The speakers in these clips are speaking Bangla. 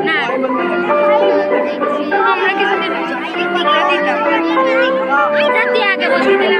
না। আমরা কিছু দিতাম আগে বসে দিলাম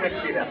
没事的。